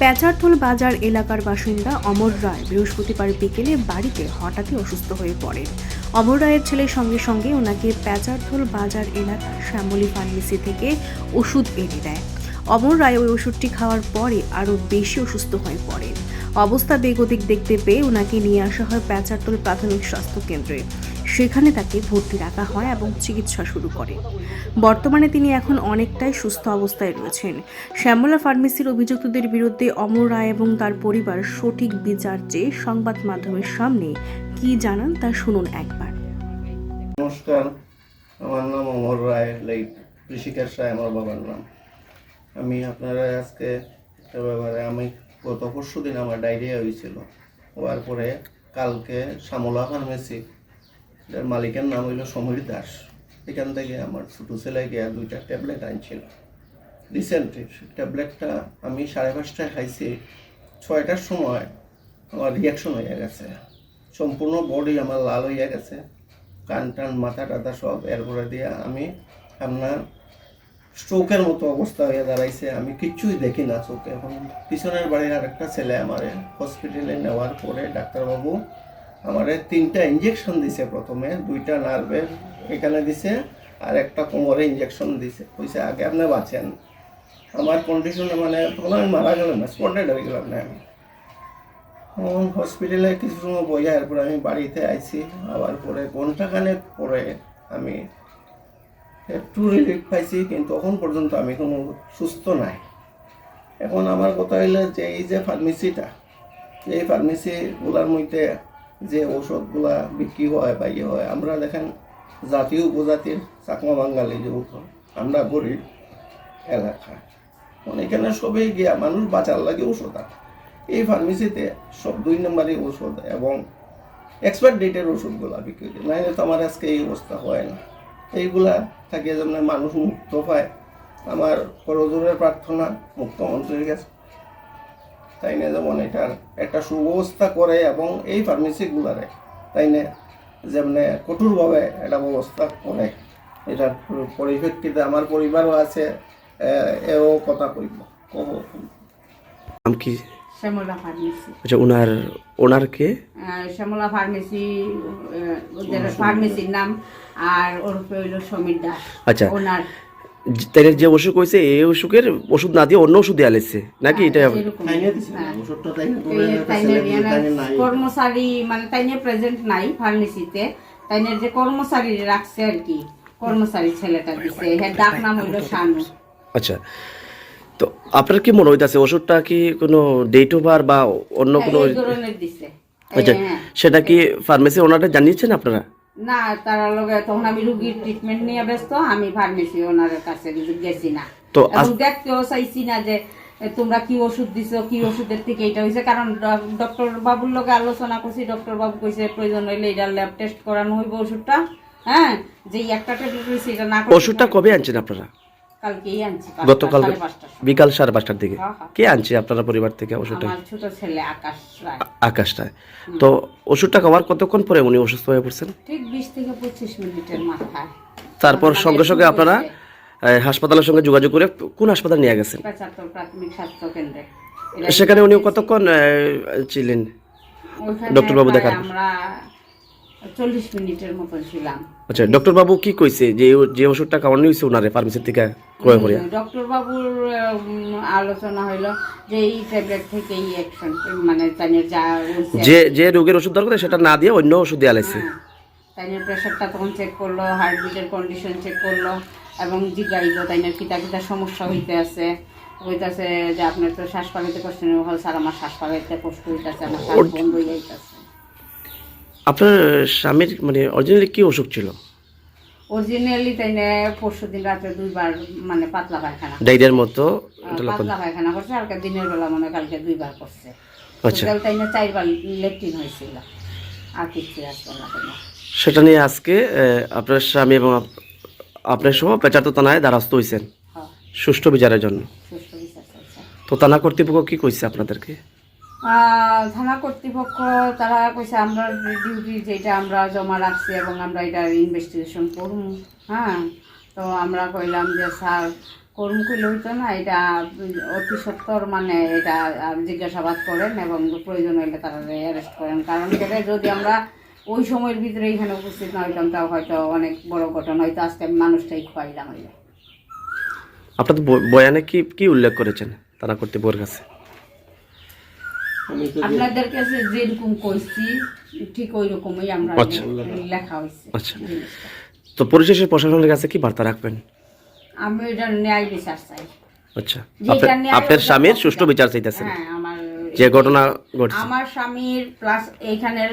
প্যাচারথল বাজার এলাকার বাসিন্দা অমর রায় বৃহস্পতিবার বিকেলে বাড়িতে হঠাৎই অসুস্থ হয়ে পড়েন। অমর রায়ের ছেলের সঙ্গে সঙ্গে ওনাকে প্যাচারথল বাজার এলাকার শ্যামলী ফার্মেসি থেকে ওষুধ এনে দেয়। অমর রায় ওই ওষুধটি খাওয়ার পরে আরও বেশি অসুস্থ হয়ে পড়েন। অবস্থা বেগতিক দেখতে পেয়ে ওনাকে নিয়ে আসা হয় প্যাচারতল প্রাথমিক স্বাস্থ্য কেন্দ্রে। সেখানে তাকে ভর্তি রাখা হয় এবং চিকিৎসা শুরু করে। বর্তমানে তিনি এখন অনেকটাই সুস্থ অবস্থায় রয়েছেন। শ্যামলা ফার্মেসির অভিযুক্তদের বিরুদ্ধে অমর রায় এবং তার পরিবার সঠিক বিচার চেয়ে সংবাদ মাধ্যমের সামনে কি জানান তা শুনুন একবার। নমস্কার, আমার নাম অমর রায় লাইক ঋষিকেশ রায় আমার বাবার নাম। আমি আপনারা আজকে ব্যাপারে, আমি গত পরশু দিন আমার ডায়রিয়া হয়েছিল। হওয়ার পরে কালকে শ্যামলা ফার্মেসি এটার মালিকের নাম হইল সমীর দাস। এখান থেকে আমার ছোটো ছেলে গিয়ে দুইটা ট্যাবলেট আনছিল। রিসেন্ট ট্যাবলেটটা আমি সাড়ে পাঁচটায় খাইছি। ছয়টার সময় আমার রিয়াকশন হয়ে গেছে। সম্পূর্ণ বডি আমার লাল হয়ে গেছে। কান টান, মাথা টাথা সব এরপরে দিয়ে আমি আপনার স্ট্রোকের মতো অবস্থা হয়ে দাঁড়াইছে। আমি কিচ্ছুই দেখি না চোখে। এখন পিছনের বাড়ির আরেকটা ছেলে আমার হসপিটালে নেওয়ার পরে ডাক্তারবাবু আমারে তিনটা ইঞ্জেকশন দিছে প্রথমে, দুইটা নার্ভের এখানে দিছে, আর একটা কোমরে ইঞ্জেকশন দিছে। কইছে, আগে আপনি বাঁচেন। আমার কন্ডিশনে মানে তখন আমি মারা গেলাম না স্পটেড হয়ে গেলাম না আমি। তখন হসপিটালে কিছু সময় বইয়া এরপর আমি বাড়িতে আইছি। আবার পরে ঘন্টাখানেক পরে আমি একটু রিলিফ পাইছি, কিন্তু তখন পর্যন্ত আমি কোনো সুস্থ নাই। এখন আমার কথা হইল যে, এই যে ফার্মেসিটা এই ফার্মেসিগুলার মধ্যে যে ঔষধগুলা বিক্রি হয় বা ইয়ে হয়, আমরা দেখেন জাতীয় উপজাতির চাকমা বাঙালি যেহেতু আমরা গরিব এলাকা। মানে এখানে সবই গিয়া মানুষ বাঁচার লাগে ওষুধ আনে এই ফার্মেসিতে সব দুই নম্বরই ওষুধ এবং এক্সপায়ার ডেটের ওষুধগুলো বিক্রি করে নাইলে তো আমার আজকে এই অবস্থা হয় না। এইগুলা থাকে যেমন মানুষ মুক্ত পায়। আমার করজোরের প্রার্থনা মুখ্যমন্ত্রীর কাছে। তাই না? যেমন এটার একটা সুব্যবস্থা করে এবং এই ফার্মেসিগুলারে তাই না? যেমনি কঠোরভাবে একটা ব্যবস্থা করে। এটার পরিপ্রেক্ষিতে আমার পরিবারও আছে এও কথা কইব। কব। নাম কি? শ্যামলা ফার্মেসি আচ্ছা ওনার ওনার কে? শ্যামলা ফার্মেসি ওদের ফার্মেসির নাম আর ওরফে হইল সমীর দাস। আচ্ছা। ওনার তাই যে অসুখ হয়েছে এই অসুখের ওষুধ না দিয়ে অন্য ওষুধ দিয়ে আলেছে নাকি এটা এরকম। তাই না দিছে হ্যাঁ। তাই তাই নাই। কর্মচারী মানে তাইনে প্রেজেন্ট নাই ফার্মেসিতে তাইনের যে কর্মচারী রাখছে আর কি কর্মচারী ছেলেটা দিছে। হ্যাঁ ডাক নাম হইল শানু। আচ্ছা তো আপনার কি মনে হইতাছে ওষুধটা কি কোনো ডেট ওভার বা অন্য হ্যাঁ, কোনো এই ধরনের দিছে। আচ্ছা হ্যাঁ। সেটা কি ফার্মেসি ওনারা জানিয়েছেন আপনারা? না তার লগে তখন আমি রুগীর ট্রিটমেন্ট নিয়ে ব্যস্ত আমি ফার্মেসি ওনার কাছে গেছি না। তো দেখতেও চাইছি না যে তোমরা কি ওষুধ দিছো কি ওষুধের থেকে এটা হয়েছে কারণ ডক্টর বাবুর লগে আলোচনা করছি ডক্টর বাবু কইছে প্রয়োজন হইলে এটা ল্যাব টেস্ট করানো হইব ওষুধটা হ্যাঁ? যে একটা ট্যাবলেট হয়েছে এটা না ওষুধটা কবে আনছেন আপনারা? কালকেই আনছি গতকাল। বিকাল সাড়ে পাঁচটার দিকে? হ্যাঁ, হ্যাঁ। কে আনছে আপনারা পরিবার থেকে ওষুধটা? ছোট ছেলে আকাশ রায়। তো ওষুধটা খাওয়ার কতক্ষণ পরে উনি অসুস্থ হয়ে পড়ছেন? ঠিক বিশ থেকে পঁচিশ মিনিটের মাথায়। তারপর সঙ্গে সঙ্গে আপনারা হাসপাতালের সঙ্গে যোগাযোগ করে কোন হাসপাতাল নিয়ে গেছেন? প্রাথমিক স্বাস্থ্য কেন্দ্রে। সেখানে উনি কতক্ষণ ছিলেন? ওইখানে ডক্টর বাবু দেখার আমরা চল্লিশ মিনিটের মতো ছিলাম। আচ্ছা ডক্টর বাবু কি কইছে যে যে ওষুধটা খাওয়ানো হয়েছে ওনারে থেকে ক্রয় করে ডক্টর বাবুর আলোচনা হইল যে এই ট্যাবলেট থেকে এই অ্যাকশন মানে যা যে যে রোগের ওষুধ দরকার সেটা না দিয়ে অন্য ওষুধ হ্যাঁ, তাইনের প্রেশারটা তখন চেক করল হার্টবিটের কন্ডিশন চেক করল এবং তাইনের কিতা কিতা সমস্যা হইতে আছে। হইতাছে যে আপনার তো শ্বাস পালাইতে কষ্ট নেই হল স্যার আমার শ্বাস পালাইতে কষ্ট হইতাছে আমার শ্বাস বন্ধ হয়ে যাইতাছে। আপনার স্বামীর মানে অরিজিনালি কি অসুখ ছিল? অরিজিনালি তাই না পরশু দিন রাতে দুইবার মানে পাতলা পায়খানা। ডায়রিয়ার মতো পাতলা পায়খানা করছে আর দিনের বেলা মনে কালকে দুইবার করছে। আচ্ছা। টোটাল তাইনে চারবার লেট্রিন হয়েছিল। আর কিছু আসলো না। সেটা নিয়ে আজকে আপনার স্বামী এবং আপনার সহ পেঁচাতো থানায় দ্বারস্থ হয়েছেন হ্যাঁ, সুষ্ঠু বিচারের জন্য। তো থানা কর্তৃপক্ষ কি কইছে আপনাদেরকে? থানা কর্তৃপক্ষ, তারা কইছে, আমরা ডিউটি যেটা আমরা জমা রাখছি এবং আমরা এটা ইনভেস্টিগেশন করব হ্যাঁ তো আমরা কইলাম যে, স্যার, কর্ম করলে হইতো না, এটা অতি সত্তর মানে এটা জিজ্ঞাসাবাদ করেন এবং প্রয়োজন হইলে তারা অ্যারেস্ট করেন। কারণ সেটা যদি আমরা ওই সময়ের ভিতরে এখানে উপস্থিত না হইতাম, তাও হয়তো অনেক বড় ঘটনা, হয়তো আজকে আমি মানুষটাই খোয়াইলাম হইলে। আপনার বয়ানে কি কি উল্লেখ করেছেন? তারা কর্তৃপক্ষের কাছে। আপনাদের কাছে যেরকম কইছি ঠিক ওই রকমই আমরা আচ্ছা। লেখা হয়েছে আচ্ছা। তো পরিশেষে প্রশাসনের কাছে কি বার্তা রাখবেন? আমি এটা ন্যায় বিচার চাই। আচ্ছা। আপনার স্বামীর সুষ্ঠু বিচার চাইতেছেন। হ্যাঁ আমার যে ঘটনা ঘটছে। আমার স্বামীর প্লাস এইখানের